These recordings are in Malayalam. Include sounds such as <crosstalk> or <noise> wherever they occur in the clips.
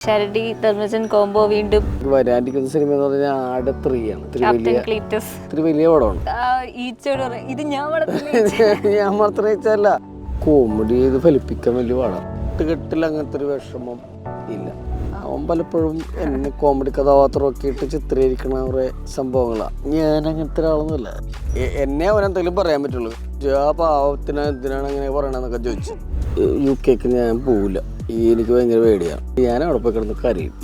ഷരടി ധർമ്മജൻ കോംബോ വീണ്ടും. വരാണ്ടിരിക്കുന്ന സിനിമ എന്ന് പറഞ്ഞാൽ ആട് ത്രീ ആണ് ഇത്തിരി വലിയ പടമാണ്. ആ, ഈച്ചയോട് പറയും, ഇത് ഞാൻ വളർത്തുന്ന <laughs> ഞാൻ മാത്രം വെച്ചല്ല കോമഡി ചെയ്ത് ഫലിപ്പിക്കാൻ വലിയ പാടാണ് കെട്ടിൽ അങ്ങനത്തെ ഒരു വിഷമം ഇല്ല. അവൻ പലപ്പോഴും എന്നെ കോമഡി കഥാപാത്രമൊക്കെ ഇട്ട് ചിത്രീകരിക്കണ കുറെ സംഭവങ്ങളാണ് ഞാൻ അങ്ങനത്തെ ഒരാളൊന്നുമില്ല. എന്നെ അവൻ എന്തെങ്കിലും പറയാൻ പറ്റുള്ളൂ. "ജോ, ആ പാവത്തിന് എന്തിനാണ് അങ്ങനെ പറയണെന്നൊക്കെ ചോദിച്ചു. യു കെക്ക് ഞാൻ പോവില്ല. ഈ എനിക്ക് ഭയങ്കര പേടിയാണ് ഞാൻ അവിടെ പോയി കിടന്ന് കരയും.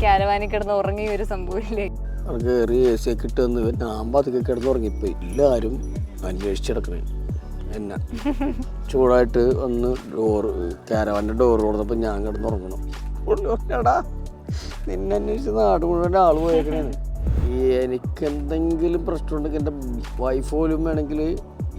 ക്യാരവാനിൽ കിടന്ന് ഉറങ്ങിയ ഒരു സംഭവമില്ലേ? അവിടെ കയറി എ സി ഒക്കെ ഇട്ട് വന്ന് ഞാൻ പതുക്കെ കിടന്ന് ഉറങ്ങിപ്പോയി എല്ലാവരും അന്വേഷിച്ചിടക്കണേ എന്നെ. ചൂടായിട്ട് ഒന്ന് ഡോറ് കാരവാന്റെ ഡോറ് തുറന്നപ്പോൾ ഞാൻ കിടന്ന് ഉറങ്ങണം. പറഞ്ഞാടാ നിന്നെ അന്വേഷിച്ച് നാട് മുഴുവൻ ആൾ പോയേക്കണേന്ന്. എനിക്ക് എന്തെങ്കിലും പ്രശ്നമുണ്ടെങ്കിൽ എന്റെ വൈഫ് പോലും വേണമെങ്കിൽ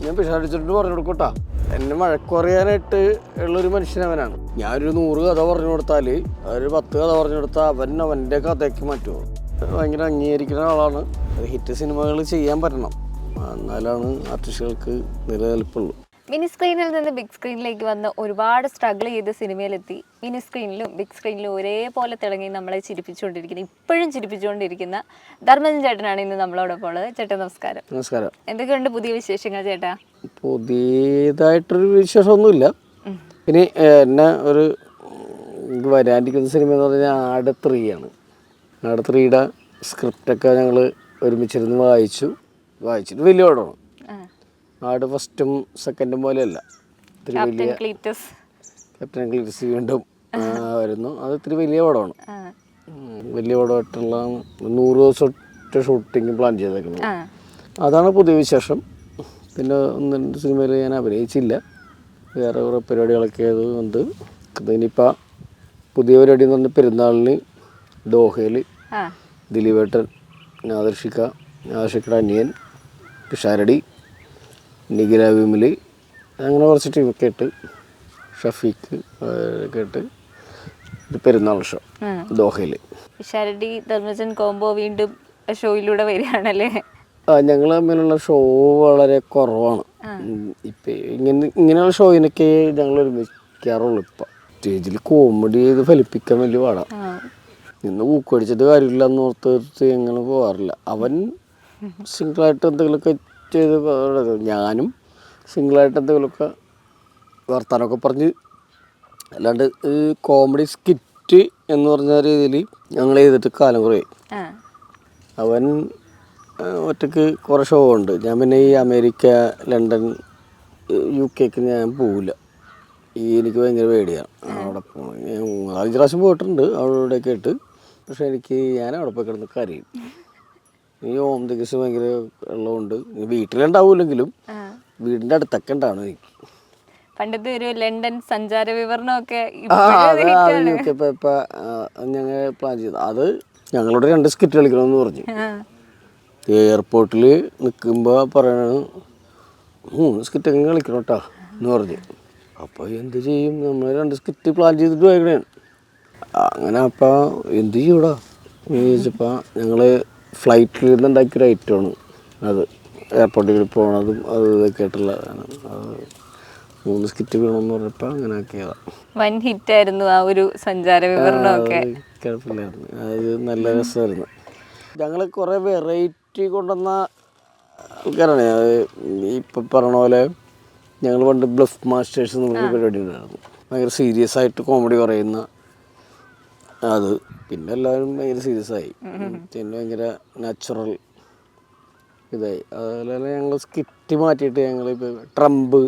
ഞാൻ പിഷാടിച്ചിട്ട് പറഞ്ഞു കൊടുക്കട്ടാ. എന്നെ മഴക്കുറയാനായിട്ട് ഉള്ളൊരു മനുഷ്യനവനാണ്. ഞാനൊരു നൂറ് കഥ പറഞ്ഞു കൊടുത്താൽ ഒരു പത്ത് കഥ പറഞ്ഞു കൊടുത്താൽ അവൻ അവന്റെ കഥയ്ക്ക് മാറ്റുമോ ഭയങ്കര അംഗീകരിക്കുന്ന ആളാണ്. ഹിറ്റ് സിനിമകൾ ചെയ്യാൻ പറ്റണം. എന്നാലാണ് ആർട്ടിസ്റ്റുകൾക്ക് നിലനിൽപ്പുള്ളൂ. മിനി സ്ക്രീനിൽ നിന്ന് ബിഗ് സ്ക്രീനിലേക്ക് വന്ന് ഒരുപാട് സ്ട്രഗിൾ ചെയ്ത് സിനിമയിലെത്തി മിനി സ്ക്രീനിലും ബിഗ് സ്ക്രീനിലും ഒരേപോലെ തിളങ്ങി നമ്മളെ ചിരിപ്പിച്ചുകൊണ്ടിരിക്കുന്ന ഇപ്പോഴും ചിരിപ്പിച്ചുകൊണ്ടിരിക്കുന്ന ധർമ്മജൻ ചേട്ടനാണ് ഇന്ന് നമ്മളോടൊപ്പം ഉള്ളത്. ചേട്ടാ നമസ്കാരം. നമസ്കാരം. എന്തൊക്കെയുണ്ട് പുതിയ വിശേഷങ്ങൾ ചേട്ടാ? പുതിയതായിട്ടൊരു വിശേഷമൊന്നുമില്ല. ഇനി എന്നെ ഒരു വരാനിരിക്കുന്ന സിനിമ എന്ന് പറഞ്ഞാൽ ആട് ത്രീ ആണ്. ആട് ത്രീയുടെ സ്ക്രിപ്റ്റൊക്കെ ഞങ്ങൾ ഒരുമിച്ചിരുന്ന് വായിച്ചു. വായിച്ചിട്ട് വലിയ പടമാണ്. ആട് ഫസ്റ്റും സെക്കൻഡും പോലെയല്ല. ഇത്തിരി വലിയ ക്ലീറ്റസ് ക്യാപ്റ്റൻ ക്ലീസ് വീണ്ടും വരുന്നു. അത് ഇത്തിരി വലിയ പടമാണ്. വലിയ പടമായിട്ടുള്ള നൂറ് ദിവസം ഒറ്റ ഷൂട്ടിങ് പ്ലാൻ ചെയ്തേക്കുന്നത് അതാണ് പുതിയ വിശേഷം. പിന്നെ ഒന്ന് രണ്ട് സിനിമയിൽ ഞാൻ അഭിനയിച്ചില്ല. വേറെ കുറേ പരിപാടികളൊക്കെ ആയതുകൊണ്ട്. ഇനിയിപ്പോൾ പുതിയ പരിപാടി എന്ന് പറഞ്ഞാൽ പെരുന്നാളിന് ദോഹയിൽ ദിലീപേട്ടൻ ആദർശിക്ക ആദർശിക്കട അനിയൻ പിഷാരടി നിഖില വിമിൽ അങ്ങനെ കുറച്ച് ടീമൊക്കെ ഇട്ട് ഷഫീഖ് ഒക്കെ ഇട്ട് പെരുന്നാൾ ഷോ ദോഹയിൽ ദോഹയിൽ. ഷരടി ധർമ്മജൻ കോംബോ വീണ്ടും ഷോയിലൂടെ വരികയാണല്ലേ? ആ ഞങ്ങൾ തമ്മിലുള്ള ഷോ വളരെ കുറവാണ്. ഇപ്പം ഇങ്ങനെ ഇങ്ങനെയുള്ള ഷോയിനൊക്കെ ഞങ്ങൾ ഒരുമിക്കാറുള്ളൂ ഇപ്പം. സ്റ്റേജിൽ കോമഡി ചെയ്ത് ഫലിപ്പിക്കാൻ വലിയ പാടാം. നിന്ന് ഊക്കടിച്ചിട്ട് കാര്യമില്ല എന്ന് ഓർത്ത് ഞങ്ങൾ പോകാറില്ല അവൻ <laughs> സിംഗിളായിട്ട് എന്തെങ്കിലുമൊക്കെ ചെയ്ത് ഞാനും സിംഗിളായിട്ട് എന്തെങ്കിലുമൊക്കെ വർത്താനമൊക്കെ പറഞ്ഞ്. അല്ലാണ്ട് കോമഡി സ്കിറ്റ് എന്ന് പറഞ്ഞ രീതിയിൽ ഞങ്ങൾ ചെയ്തിട്ട് കാലം കുറേ അവൻ ഒറ്റയ്ക്ക് കുറേ ഷോ ഉണ്ട്. ഞാൻ പിന്നെ ഈ അമേരിക്ക ലണ്ടൻ യു കെക്ക് ഞാൻ പോവില്ല. ഈ എനിക്ക് ഭയങ്കര പേടിയാണ്. അവിടെ പോകണം ഞാൻ മൂന്നാലഞ്ച് പ്രാവശ്യം പോയിട്ടുണ്ട്. അവിടെയൊക്കെ കേട്ട് പക്ഷെ എനിക്ക് ഞാൻ അവിടെ പോയി കിടന്ന് കരയും. <laughs> ഈ ഓം തികസ് ഭയങ്കര ഉള്ളതുകൊണ്ട് വീട്ടിലുണ്ടാവൂലെങ്കിലും വീടിന്റെ അടുത്തൊക്കെ ഉണ്ടാവണം എനിക്ക്. പണ്ടത്തെ ഒരു ലണ്ടൻ സഞ്ചാര വിവരണമൊക്കെ ഞങ്ങൾ പ്ലാൻ ചെയ്തു. അത് ഞങ്ങളുടെ രണ്ട് സ്കിറ്റ് കളിക്കണമെന്ന് പറഞ്ഞു. എയർപോർട്ടിൽ നിൽക്കുമ്പോൾ പറയണത് മൂന്ന് സ്കിറ്റൊക്കെ കളിക്കണം കേട്ടോ എന്ന് പറഞ്ഞു. അപ്പോൾ എന്ത് ചെയ്യും? നമ്മൾ രണ്ട് സ്കിറ്റ് പ്ലാൻ ചെയ്തിട്ട് പോയേക്കണേ. അങ്ങനെ അപ്പോൾ എന്ത് ചെയ്യൂടാ? ചോദിച്ചപ്പോൾ ഞങ്ങൾ ഫ്ലൈറ്റിൽ നിന്ന് ഉണ്ടാക്കിയൊരു ഐറ്റമാണ് അത് എയർപോർട്ടിൽ പോകണതും അത് ഇതൊക്കെ ആയിട്ടുള്ളതാണ് അത് മൂന്ന് സ്കിറ്റ് വേണമെന്ന് പറഞ്ഞപ്പോൾ അങ്ങനെ ആക്കിയതാണ് വൻ ഹിറ്റ് ആയിരുന്നു ആ ഒരു സഞ്ചാര വിവരണമൊക്കെ. കുഴപ്പമില്ലായിരുന്നു അത് നല്ല രസമായിരുന്നു. ഞങ്ങൾ കുറേ വെറൈറ്റി കൊണ്ടുവന്ന ആൾക്കാരാണ്. ഇപ്പം പറഞ്ഞ പോലെ ഞങ്ങൾ പണ്ട് ബ്ലഫ് മാസ്റ്റേഴ്സ് എന്ന് പറഞ്ഞ പരിപാടി ഉണ്ടായിരുന്നു. ഭയങ്കര സീരിയസ് ആയിട്ട് കോമഡി പറയുന്ന അത് പിന്നെ എല്ലാവരും ഭയങ്കര സീരിയസ് ആയി. പിന്നെ ഭയങ്കര നാച്ചുറൽ ഇതായി. അതുപോലെ ഞങ്ങൾ സ്കിറ്റ് മാറ്റിയിട്ട് ഞങ്ങൾ ഇപ്പൊ ട്രംപ്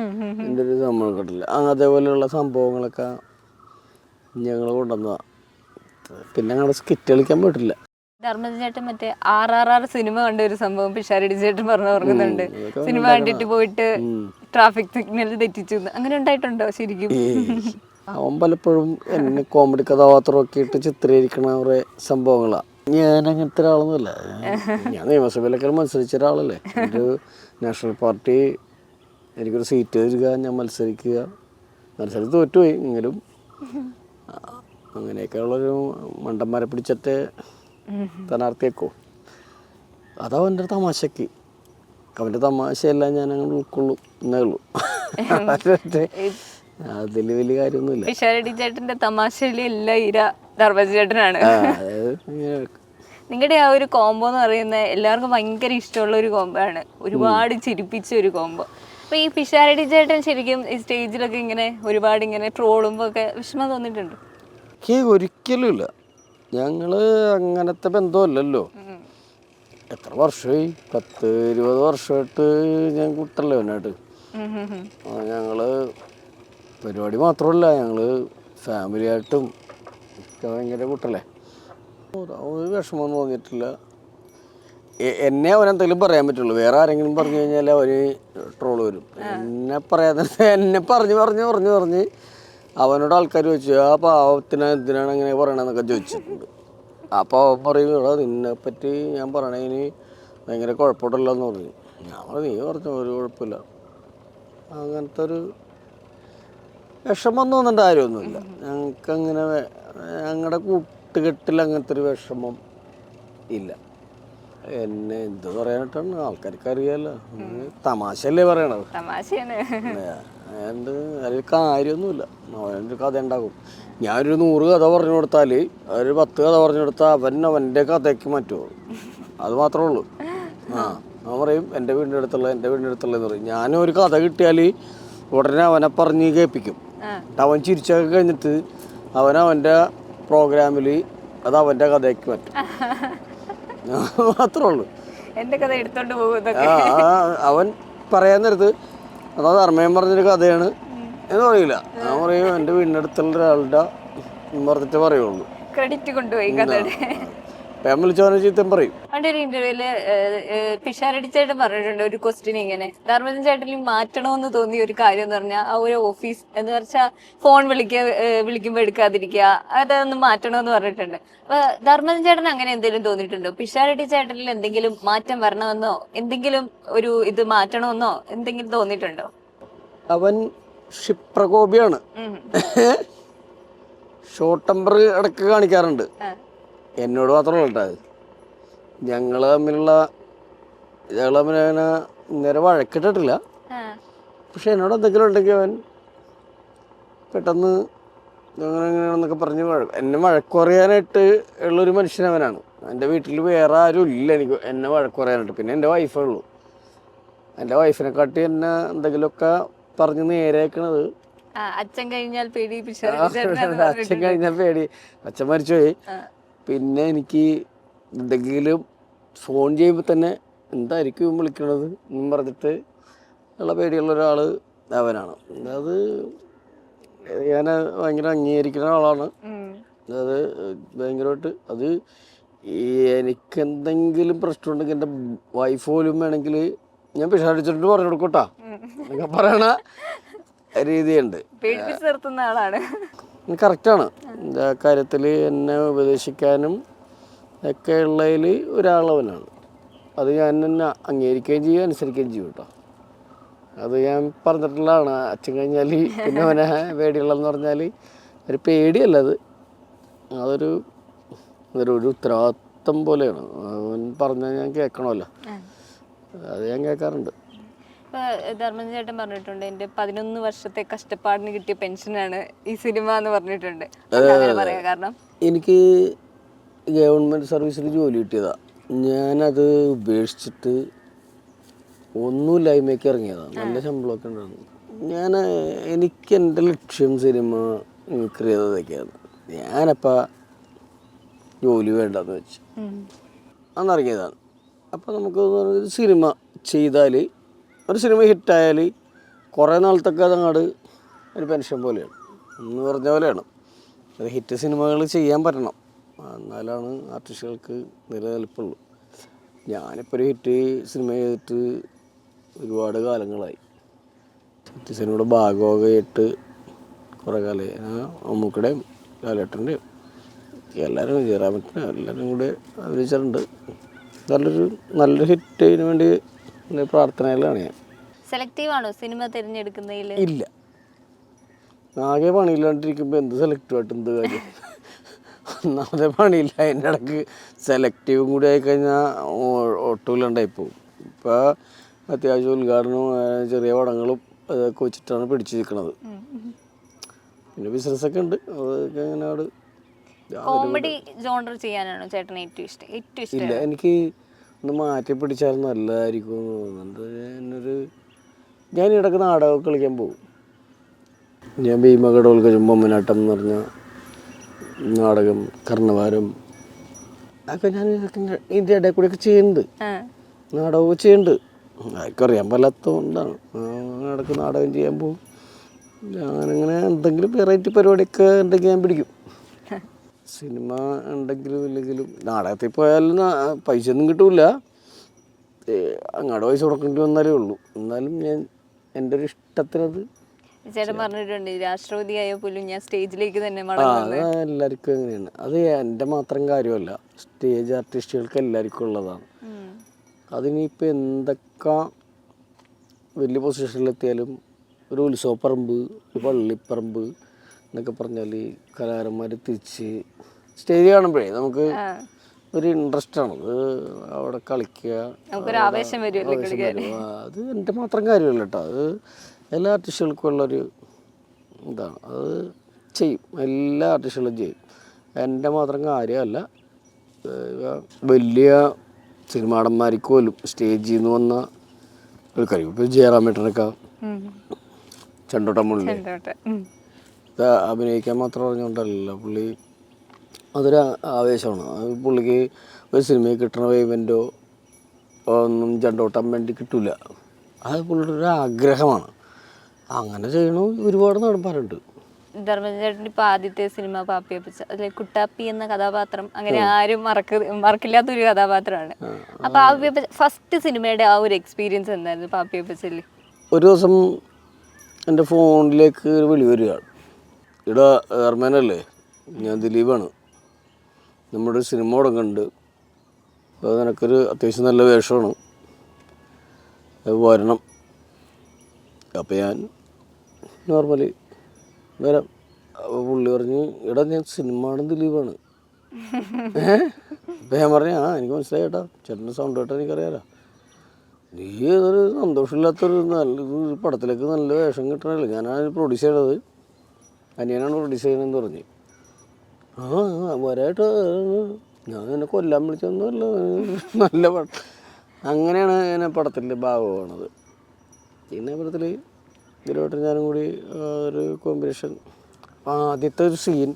എന്റെ. എന്റെ ഒരു സംഭവം കിട്ടില്ല അതേപോലെയുള്ള സംഭവങ്ങളൊക്കെ ഞങ്ങൾ കൊണ്ടുവന്നതാണ് പിന്നെ ഞങ്ങളുടെ സ്കിറ്റ് കളിക്കാൻ പറ്റില്ല ധർമ്മജേട്ടൻ മറ്റേ ആർ ആർ ആർ സിനിമ കണ്ട ഒരു സംഭവം പിഷാരടി ചേട്ടൻ പറഞ്ഞു ഓർക്കുന്നുണ്ട്. സിനിമ കണ്ടിട്ട് പോയിട്ട് ട്രാഫിക് സിഗ്നൽ തെറ്റിച്ചു അങ്ങനെ ഉണ്ടായിട്ടുണ്ടോ ശരിക്കും. അവൻ പലപ്പോഴും എന്നെ കോമഡി കഥാപാത്രമൊക്കെ ഇട്ട് ചിത്രീകരിക്കണ കുറേ സംഭവങ്ങളാണ് ഞാൻ അങ്ങനത്തെ ഒരാളൊന്നുമല്ല. ഞാൻ നിയമസഭയിലൊക്കെ മത്സരിച്ച ഒരാളല്ലേ. ഒരു നാഷണൽ പാർട്ടി എനിക്കൊരു സീറ്റ് തരിക ഞാൻ മത്സരിക്കുക. മത്സരത്തിൽ തോറ്റുപോയി എങ്കിലും. അങ്ങനെയൊക്കെയുള്ളൊരു മണ്ടന്മാരെ പിടിച്ചിട്ട് സ്ഥാനാർത്ഥിയേക്കോ. അതവന്റെ ഒരു തമാശക്ക്. അവന്റെ തമാശയെല്ലാം ഞാൻ അങ്ങനെ ഉൾക്കൊള്ളും എന്നേ ഉള്ളൂ. അതിൽ വലിയ കാര്യമൊന്നുമില്ല. പിഷാരടി ചേട്ടന്റെ തമാശയിലെ എല്ലാ ഇര ധർമ്മജി ചേട്ടനാണ്. നിങ്ങളുടെ ആ ഒരു കോംബോ എന്ന് പറയുന്നത് എല്ലാവർക്കും ഭയങ്കര ഇഷ്ടമുള്ള ഒരു കോംബോ ആണ്. ഒരുപാട് ചിരിപ്പിച്ച ഒരു കോംബോ അപ്പൊ ഈ പിഷാരടി ചേട്ടൻ ശരിക്കും ഈ സ്റ്റേജിലൊക്കെ ഇങ്ങനെ ഒരുപാട് ഇങ്ങനെ ട്രോളുമ്പോ ഒക്കെ വിഷമം തോന്നിയിട്ടുണ്ട്. ഒരിക്കലും ഇല്ല. ഞങ്ങൾ അങ്ങനത്തെ ബന്ധമല്ലല്ലോ. എത്ര വർഷമായി? പത്ത് ഇരുപത് വർഷമായിട്ട് ഞാൻ കുട്ടല്ലോ എന്നായിട്ട് ഞങ്ങൾ പരിപാടി മാത്രമല്ല ഞങ്ങൾ ഫാമിലി ആയിട്ടും ഒക്കെ ഭയങ്കര കൂട്ടല്ലേ. ഒരു വിഷമം തോന്നിയിട്ടില്ല. എന്നെ അവനെന്തെങ്കിലും പറയാൻ പറ്റുള്ളൂ. വേറെ ആരെങ്കിലും പറഞ്ഞു കഴിഞ്ഞാൽ അവർ ട്രോൾ വരും. എന്നെ പറയാൻ നേരത്ത് <laughs> എന്നെ പറഞ്ഞ് പറഞ്ഞ് പറഞ്ഞ് പറഞ്ഞ് അവനോട് ആൾക്കാർ ചോദിച്ചു ആ പാവത്തിന് എന്തിനാണ് അങ്ങനെ പറയണതെന്നൊക്കെ ചോദിച്ചിട്ടുണ്ട്. അപ്പോൾ അവൻ പറയും ഇവിടെ നിന്നെ പറ്റി ഞാൻ പറയണതിന് ഭയങ്കര കുഴപ്പമില്ലെന്ന് എന്ന് പറഞ്ഞു. ഞാൻ പറഞ്ഞു നീ പറഞ്ഞു ഒരു കുഴപ്പമില്ല. അങ്ങനത്തെ ഒരു വിഷമം തോന്നേണ്ട കാര്യമൊന്നുമില്ല ഞങ്ങൾക്ക് അങ്ങനെ ഞങ്ങളുടെ കൂട്ടുകെട്ടിൽ അങ്ങനത്തെ ഒരു വിഷമം ഇല്ല. എന്നെ എന്ത് പറയാനായിട്ടാണ്? ആൾക്കാർക്ക് അറിയാലോ തമാശയല്ലേ പറയണത്. എന്ത് അതിൽ കാര്യമൊന്നുമില്ല. അവനൊരു കഥ ഉണ്ടാകും. ഞാനൊരു നൂറ് കഥ പറഞ്ഞു കൊടുത്താൽ ഒരു പത്ത് കഥ പറഞ്ഞു കൊടുത്താൽ അവൻ അവന്റെ കഥയ്ക്ക് മാറ്റുമോ അത് മാത്രമേ ഉള്ളൂ. ആ അവൻ പറയും എന്റെ വീടിന്റെ അടുത്തുള്ള എന്റെ വീടിന്റെ അടുത്തുള്ള എന്ന് പറയും. ഞാനൊരു കഥ കിട്ടിയാൽ ഉടനെ അവനെ പറഞ്ഞ് കേൾപ്പിക്കും. അവൻ ചിരിച്ചൊക്കെ കഴിഞ്ഞിട്ട് അവൻ അവന്റെ പ്രോഗ്രാമിൽ അത് അവന്റെ കഥയ്ക്ക് മാറ്റും. <laughs> അത് മാത്രമേ ഉള്ളൂ. എന്റെ കഥ എടുത്തോണ്ട് അവൻ പറയാൻ നേരത്ത് അതാ ധർമ്മയം പറഞ്ഞൊരു കഥയാണ്. എന്ന് പറയില്ല ഞാൻ പറയും എന്റെ വീടിനടുത്തുള്ള ഒരാളുടെ പറഞ്ഞിട്ട് പറയുള്ളൂ. ക്രെഡിറ്റ് കൊണ്ടുപോയി കഥയുടെ. പറയും? ഇന്റർവ്യൂൽ പിഷാരടി ചേട്ടൻ പറഞ്ഞിട്ടുണ്ട് ഒരു ക്വസ്റ്റ്യൻ ഇങ്ങനെ. ധർമ്മജൻ ചേട്ടനിൽ മാറ്റണമെന്ന് തോന്നിയ ഒരു കാര്യം എന്ന് പറഞ്ഞാൽ ആ ഒരു ഓഫീസ് എന്ന് വെച്ചാൽ ഫോൺ വിളിക്ക വിളിക്കുമ്പോൾ വിളിക്കുമ്പോ എടുക്കാതിരിക്കുക അതൊന്ന് മാറ്റണമെന്ന് പറഞ്ഞിട്ടുണ്ട്. അപ്പൊ ധർമ്മജൻ ചേട്ടൻ അങ്ങനെ എന്തെങ്കിലും തോന്നിയിട്ടുണ്ടോ? പിഷാരടി ചേട്ടനിൽ എന്തെങ്കിലും മാറ്റം വരണമെന്നോ എന്തെങ്കിലും ഒരു ഇത് മാറ്റണമെന്നോ എന്തെങ്കിലും തോന്നിയിട്ടുണ്ടോ? അവൻ ക്ഷിപ്രകോപിയാണ്. ഷോർട്ട് ടെമ്പർ <laughs> ഇടയ്ക്ക് കാണിക്കാറുണ്ട്. എന്നോട് മാത്രമല്ല കേട്ടോ ഞങ്ങൾ തമ്മിലുള്ള ഞങ്ങൾ തമ്മിൽ അങ്ങനെ നേരെ വഴക്കിട്ടിട്ടില്ല. പക്ഷെ എന്നോട് എന്തെങ്കിലും ഉണ്ടെങ്കിൽ അവൻ പെട്ടെന്ന് അങ്ങനെ അങ്ങനെയാണെന്നൊക്കെ പറഞ്ഞ് എന്നെ വഴക്കുറയാനായിട്ട് ഉള്ളൊരു മനുഷ്യൻ അവനാണ്. എന്റെ വീട്ടിൽ വേറെ ആരും ഇല്ല എനിക്ക് എന്നെ വഴക്കുറയാനായിട്ട് പിന്നെ എന്റെ വൈഫേ ഉള്ളൂ. എന്റെ വൈഫിനെ കാട്ടി എന്നെ എന്തെങ്കിലുമൊക്കെ പറഞ്ഞ് നേരെയാക്കണത്. അച്ഛൻ കഴിഞ്ഞാൽ പേടി അച്ഛൻ കഴിഞ്ഞാൽ പേടി. അച്ഛൻ മരിച്ചുപോയി. പിന്നെ എനിക്ക് എന്തെങ്കിലും ഫോൺ ചെയ്യുമ്പോൾ തന്നെ എന്തായിരിക്കും വിളിക്കണത് എന്നും പറഞ്ഞിട്ട് ഉള്ള പേടിയുള്ള ഒരാൾ അവനാണ് അത് ഞാൻ ഭയങ്കര അംഗീകരിക്കുന്ന ആളാണ്. അത് ഭയങ്കരമായിട്ട് അത് ഈ എനിക്ക് എന്തെങ്കിലും പ്രശ്നമുണ്ടെങ്കിൽ എന്റെ വൈഫ് പോലും വേണമെങ്കിൽ ഞാൻ പിഷാടിച്ചിട്ട് പറഞ്ഞു കൊടുക്കട്ടാ. എന്നൊക്കെ പറയണ രീതിയുണ്ട് ആളാണ് കറക്റ്റാണ് കാര്യത്തിൽ എന്നെ ഉപദേശിക്കാനും ഒക്കെ ഉള്ളതിൽ ഒരാളവനാണ്. അത് ഞാൻ തന്നെ അംഗീകരിക്കുകയും ചെയ്യും അനുസരിക്കുകയും ചെയ്യും കേട്ടോ. അത് ഞാൻ പറഞ്ഞിട്ടുള്ളതാണ്. അച്ഛൻ കഴിഞ്ഞാൽ പിന്നെ അവനെ പേടിയുള്ളതെന്ന് പറഞ്ഞാൽ ഒരു പേടിയല്ല അത്. അതൊരു അതൊരു ഒരു ഉത്തരവാദിത്തം പോലെയാണ്. അവൻ പറഞ്ഞാൽ ഞാൻ കേൾക്കണമല്ലോ. അത് ഞാൻ കേൾക്കാറുണ്ട്. ഇപ്പൊ ധർമ്മജൻ ചേട്ടൻ പറഞ്ഞിട്ടുണ്ട് എന്റെ പതിനൊന്ന് വർഷത്തെ കഷ്ടപ്പാടിന് കിട്ടിയ പെൻഷനാണ് ഈ സിനിമ എന്ന് പറഞ്ഞിട്ടുണ്ട്. പറയാ കാരണം? എനിക്ക് ഗവൺമെന്റ് സർവീസിൽ ജോലി കിട്ടിയതാണ് ഞാനത് ഉപേക്ഷിച്ചിട്ട് ഒന്നുമില്ലായ്മയ്ക്ക് ഇറങ്ങിയതാണ്. നല്ല ശമ്പളമൊക്കെ ഉണ്ടായിരുന്നു. ഞാൻ എനിക്ക് എന്റെ ലക്ഷ്യം സിനിമ മിമിക്രി ചെയ്തതൊക്കെയാണ്. ഞാനപ്പോൾ ജോലി വേണ്ടെന്ന് വെച്ച്. അന്നിറങ്ങിയതാണ് അപ്പോൾ നമുക്ക് സിനിമ ചെയ്താൽ ഒരു സിനിമ ഹിറ്റായാൽ കുറേ നാളത്തൊക്കെ അതങ്ങാട് ഒരു പെൻഷൻ പോലെയാണ്. എന്ന് പറഞ്ഞ പോലെയാണ്. അത് ഹിറ്റ് സിനിമകൾ ചെയ്യാൻ പറ്റണം. എന്നാലാണ് ആർട്ടിസ്റ്റുകൾക്ക് നിലനിൽപ്പുള്ളൂ. ഞാനിപ്പോൾ ഒരു ഹിറ്റ് സിനിമ ചെയ്തിട്ട് ഒരുപാട് കാലങ്ങളായി. ഹിറ്റ് സിനിമയുടെ ഭാഗമൊക്കെ ആയിട്ട് കുറേ കാലമായി അമ്മൂക്കടേയും ലാലേട്ടന്റെയും എല്ലാവരും പറ്റുന്ന എല്ലാവരും കൂടെ അഭിനയിച്ചിട്ടുണ്ട്. നല്ലൊരു നല്ലൊരു ഹിറ്റിന് വേണ്ടി പ്രാർത്ഥനയിലാണ് ഞാൻ. സെലക്റ്റീവ് ആണോ സിനിമ തിരഞ്ഞെടുക്കുന്നതിൽ ഇല്ല. ആകെ പണിയില്ലാണ്ടിരിക്കുമ്പോൾ എന്ത് സെലക്റ്റീവായിട്ട് എന്ത് കാര്യം? ഒന്നാമതെ പണിയില്ല. അതിന്റെ ഇടയ്ക്ക് സെലക്റ്റീവും കൂടി ആയിക്കഴിഞ്ഞാൽ ഒട്ടുമില്ലാണ്ടായി പോകും ഇപ്പോൾ അത്യാവശ്യം ഉദ്ഘാടനവും ചെറിയ പടങ്ങളും അതൊക്കെ വെച്ചിട്ടാണ് പിടിച്ചു നിൽക്കുന്നത് പിന്നെ ബിസിനസ്സൊക്കെ ഉണ്ട്. അതൊക്കെ അങ്ങനെ കോമഡി ജോണർ ചെയ്യാനാണോ ചേട്ടന് ഏറ്റവും ഇഷ്ടം? ഏറ്റവും ഇഷ്ടം. ഇല്ല എനിക്ക് ഒന്ന് മാറ്റി പിടിച്ചാൽ നല്ലതായിരിക്കും എന്ന് തോന്നുന്നുണ്ട് എന്നൊരു ഞാൻ ഇടയ്ക്ക് നാടകമൊക്കെ കളിക്കാൻ പോകും. ഞാൻ ഭീമകടോൽക്ക ചുമ്പമ്മനാട്ടം എന്ന് പറഞ്ഞ നാടകം കർണവാരം അതൊക്കെ ഞാൻ ഇതിന്റെ ഇടയിൽ കൂടെയൊക്കെ ചെയ്യുന്നുണ്ട്. നാടകമൊക്കെ ചെയ്യുന്നുണ്ട്. അതൊക്കെ അറിയാൻ പറ്റാത്തതുകൊണ്ടാണ് ഇടയ്ക്ക് നാടകം ചെയ്യാൻ പോകും. ഞാനിങ്ങനെ എന്തെങ്കിലും വെറൈറ്റി പരിപാടിയൊക്കെ ഉണ്ടെങ്കിൽ ഞാൻ പിടിക്കും. സിനിമ ഉണ്ടെങ്കിലും ഇല്ലെങ്കിലും നാടകത്തിൽ പോയാലും പൈസ ഒന്നും കിട്ടൂല. ഏ, അങ്ങോട്ട് പൈസ കൊടുക്കേണ്ടി വന്നാലേ ഉള്ളൂ. എന്നാലും ഞാൻ എന്റെ ഒരു ഇഷ്ടത്തിനത് ചേട്ടൻ പറഞ്ഞിട്ടുണ്ട് രാഷ്ട്രപതിയായ പോലും ഞാൻ സ്റ്റേജിലേക്ക് തന്നെ എല്ലാവർക്കും അങ്ങനെയാണ്. അത് എന്റെ മാത്രം കാര്യമല്ല സ്റ്റേജ് ആർട്ടിസ്റ്റുകൾക്ക് എല്ലാവർക്കും ഉള്ളതാണ്. അതിനിപ്പോൾ എന്തൊക്കെ വലിയ പൊസിഷനിലെത്തിയാലും ഒരു ഉത്സവപ്പറമ്പ് ഒരു പള്ളിപ്പറമ്പ് എന്നൊക്കെ പറഞ്ഞാൽ കലാകാരന്മാർ തിരിച്ച് സ്റ്റേജ് കാണുമ്പോഴേ നമുക്ക് ഒരു ഇൻട്രസ്റ്റ് ആണ്. അത് അവിടെ കളിക്കുക ആവേശം വരും. അത് എന്റെ മാത്രം കാര്യമല്ല കേട്ടോ. അത് എല്ലാ ആർട്ടിസ്റ്റുകൾക്കും ഉള്ളൊരു ഇതാണ്. അത് ചെയ്യും. എല്ലാ ആർട്ടിസ്റ്റുകളും ചെയ്യും. എന്റെ മാത്രം കാര്യമല്ല. വലിയ സിനിമാടന്മാർക്ക് പോലും സ്റ്റേജിൽ നിന്ന് വന്ന ഒരു കഴിവ് ഇപ്പോൾ ജയറാമേട്ടനൊക്കെ. ചണ്ടോട്ടം മുള്ളി അഭിനയിക്കാൻ മാത്രം പറഞ്ഞുകൊണ്ടല്ല പുള്ളി അതൊരു ആവേശമാണ്. അത് പുള്ളിക്ക് ഒരു സിനിമയിൽ കിട്ടണ പേയ്മെന്റോ ഒന്നും ചണ്ടോട്ടാൻ വേണ്ടി കിട്ടില്ല അത് പുള്ളിയുടെ ഒരു ആഗ്രഹമാണ്. അങ്ങനെ ചെയ്യണ ഒരുപാട് നടന്മാരുണ്ട്. ധർമ്മചേട്ടന്റെ ഇപ്പോൾ ഇപ്പൊ ആദ്യത്തെ സിനിമ പാപ്പിയപ്പച്ച അതിലെ കുട്ടാപ്പി എന്ന കഥാപാത്രം അങ്ങനെ ആരും മറക്ക മറക്കില്ലാത്തൊരു കഥാപാത്രമാണ്. അപ്പൊ ആ ഫസ്റ്റ് സിനിമയുടെ ആ ഒരു എക്സ്പീരിയൻസ് എന്തായിരുന്നു പാപ്പിയപ്പച്ചല്ലേ ഒരു ദിവസം എന്റെ ഫോണിലേക്ക് ഒരു വിളി വരികയാണ്. ഇവിടെ എയർമാനല്ലേ ഞാൻ ദിലീപാണ്. നമ്മുടെ സിനിമ തുടങ്ങുന്നുണ്ട്. അത് നിനക്കൊരു അത്യാവശ്യം നല്ല വേഷമാണ്. അത് വരണം. അപ്പോൾ ഞാൻ നോർമലി വരാം. അപ്പോൾ പുള്ളി പറഞ്ഞ് എടാ ഞാൻ സിനിമയാണ് ദിലീപാണ്. <laughs> ഏഹ് അപ്പം ഞാൻ പറഞ്ഞു ആ എനിക്ക് മനസ്സിലായി ചേട്ടാ ചേട്ടന്റെ സൗണ്ട് കേട്ടാ എനിക്കറിയാലോ. നീ ഏതൊരു സന്തോഷമില്ലാത്തൊരു നല്ല പടത്തിലേക്ക് നല്ല വേഷം കിട്ടണല്ലോ? ഞാനാണ് പ്രൊഡ്യൂസ് ചെയ്തത് അനിയനാണ് പ്രൊഡ്യൂസ് ചെയ്യണമെന്ന് പറഞ്ഞ്. ആ വരാട്ടോ ഞാൻ എന്നെ കൊല്ലാൻ വിളിച്ചൊന്നുമല്ല. നല്ല പടം അങ്ങനെയാണ് ഞാൻ പടത്തിന്റെ ഭാഗമാണത് പിന്നെ പടത്തിൽ ഇതിലോട്ട് ഞാനും കൂടി ഒരു കോമ്പിനേഷൻ ആദ്യത്തെ ഒരു സീൻ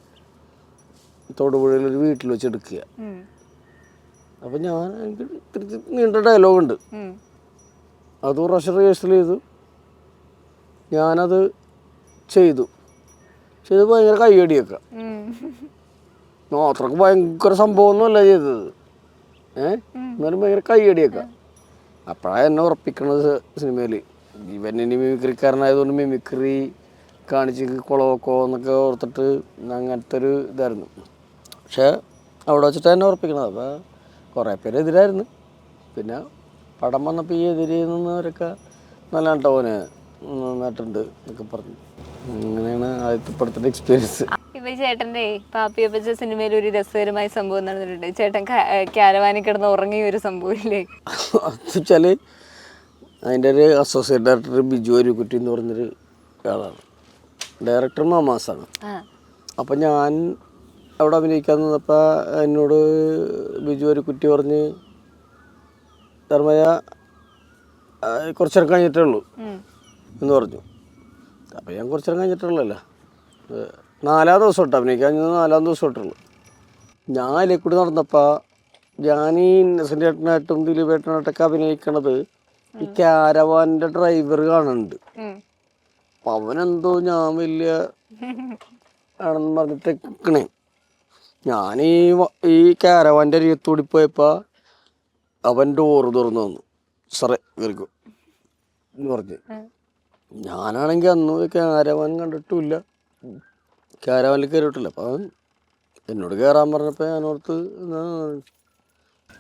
തൊടുപുഴയിൽ ഒരു വീട്ടിൽ വെച്ച് എടുക്കുക. അപ്പം ഞാൻ എനിക്ക് തിരിച്ച് നീണ്ട ഡയലോഗുണ്ട് അത് പ്രാവശ്യം റിഹേഴ്സൽ ചെയ്തു. ഞാനത് ചെയ്തു. ചെയ്ത് ഭയങ്കര കയ്യടിയൊക്കെ. അത്രയ്ക്ക് ഭയങ്കര സംഭവമൊന്നുമല്ല ചെയ്തത്. ഏഹ് എന്നാലും ഭയങ്കര കയ്യടിയൊക്കെ. അപ്പോഴാണ് എന്നെ ഉറപ്പിക്കണത് സിനിമയിൽ ഇവൻ ഇനി മിമിക്രിക്കാരനായതുകൊണ്ട് മിമിക്രി കാണിച്ച് കുളവക്കോ എന്നൊക്കെ ഓർത്തിട്ട് അങ്ങനത്തെ ഒരു ഇതായിരുന്നു. പക്ഷേ അവിടെ വെച്ചിട്ട് എന്നെ ഉറപ്പിക്കണത്. അപ്പോൾ കുറേ പേര് എതിരായിരുന്നു. പിന്നെ പടം വന്നപ്പോൾ ഈ എതിരെ നിന്നവരൊക്കെ നല്ല കേട്ടോനെ നന്നായിട്ടുണ്ട് എന്നൊക്കെ പറഞ്ഞു. അങ്ങനെയാണ് ആദ്യത്തെ പടത്തിന്റെ എക്സ്പീരിയൻസ് ഇപ്പൊ ചേട്ടന്റെ പാപ്പിയപ്പച്ച സിനിമയിൽ ഒരു രസകരമായ സംഭവം നടന്നിട്ടുണ്ട്. ചേട്ടൻ ക്യാരവാനിൽ കിടന്ന് ഉറങ്ങിയ ഒരു സംഭവം ഇല്ലേ? വെച്ചാൽ അതിന്റെ ഒരു അസോസിയേറ്റ് ഡയറക്ടർ ബിജു അരുക്കുട്ടി എന്ന് പറഞ്ഞൊരു ആളാണ്. ഡയറക്ടർ മാമാസാണ്. അപ്പം ഞാൻ അവിടെ അഭിനയിക്കാൻ നിന്നപ്പോൾ എന്നോട് ബിജു അരുക്കുട്ടി പറഞ്ഞ് ധർമ്മജ ആ, കുറച്ചേരം കഴിഞ്ഞിട്ടേ ഉള്ളൂ എന്ന് പറഞ്ഞു. അപ്പോൾ ഞാൻ കുറച്ചേരം കഴിഞ്ഞിട്ടുള്ളല്ലോ. നാലാം ദിവസം തൊട്ട് അഭിനയിക്കാൻ നാലാം ദിവസം തൊട്ടുള്ളൂ ഞാൻ അതിലെ കൂടി നടന്നപ്പോൾ ഞാൻ ഈ ഇന്നസെന്റ് ഏട്ടനായിട്ടും ദിലീപേട്ടനായിട്ടൊക്കെ അഭിനയിക്കണത് ഈ ക്യാരവാന്റെ ഡ്രൈവർ കാണുന്നുണ്ട്. അപ്പം അവനെന്തോ ഞാൻ വലിയ ആണെന്ന് പറഞ്ഞിട്ട് നിൽക്കണേ ഞാൻ ഈ ഈ ക്യാരവാന്റെ അരികത്തൂടി പോയപ്പോൾ അവൻ ഡോറ് തുറന്നു വന്നു. സാറേ കയറിക്കോ എന്ന് പറഞ്ഞു. ഞാനാണെങ്കിൽ അന്ന് ക്യാരവാൻ കണ്ടിട്ടുമില്ല. ക്യാരവാനിൽ കയറിയിട്ടില്ല. അപ്പം എന്നോട് കയറാൻ പറഞ്ഞപ്പോൾ ഞാനോർത്ത്